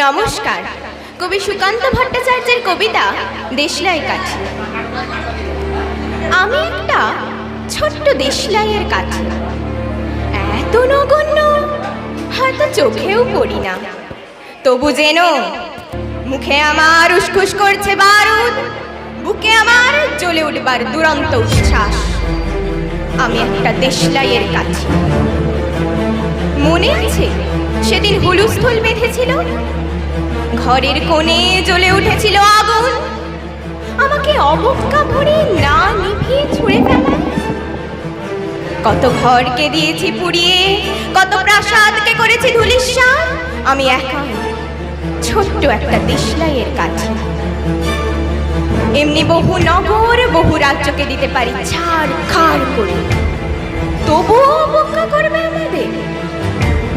নমস্কার। কবি সুকান্ত ভট্টাচার্যের কবিতা দেশলাই কাঠি। আমি একটা ছোট্ট দেশলাইয়ের কাঠি। এত নগণ্য, হয়তো চোখেও পড়ি না। তবু যেন মুখে আমার উসখুস করছে বারুদ, বুকে আমার জ্বলে উঠবার দুরন্ত উচ্ছ্বাস। আমি একটা দেশলাইয়ের কাছে মনে আছে সেদিন হুলুস্থল বেঁধেছিল। ঘরের কোণে জ্বলে উঠেছিল আগুন। আমাকে অবজ্ঞা ভরে না নিভিয়ে ছুঁড়ে ফেলায় কত ঘরকে দিয়েছি পুড়িয়ে, কত প্রাসাদকে করেছি ধুলিস্বাদ আমি একা ছোট্ট একটা দেশলাইয়ের কাছে এমনি বহু নগর, বহু রাজ্যকে দিতে পারি ছাড়, খাড় করে। তবুও অবজ্ঞা করবে আমাদের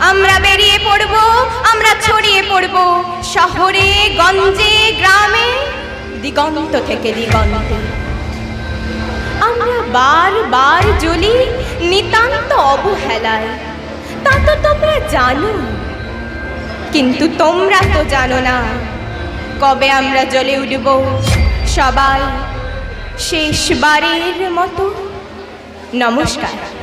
আমরা বেরিয়ে পড়ব, আমরা ছড়িয়ে পড়ব। শহরে, গঞ্জে, গ্রামে, দিগন্ত থেকে দিগন্তে। আমরা বারবার জ্বলি নিতান্ত অবহেলায়। তা তো তোমরা জানো। কিন্তু তোমরা তো জানো না। কবে আমরা জ্বলে উঠব সবাই? শেষবারের মতো। নমস্কার।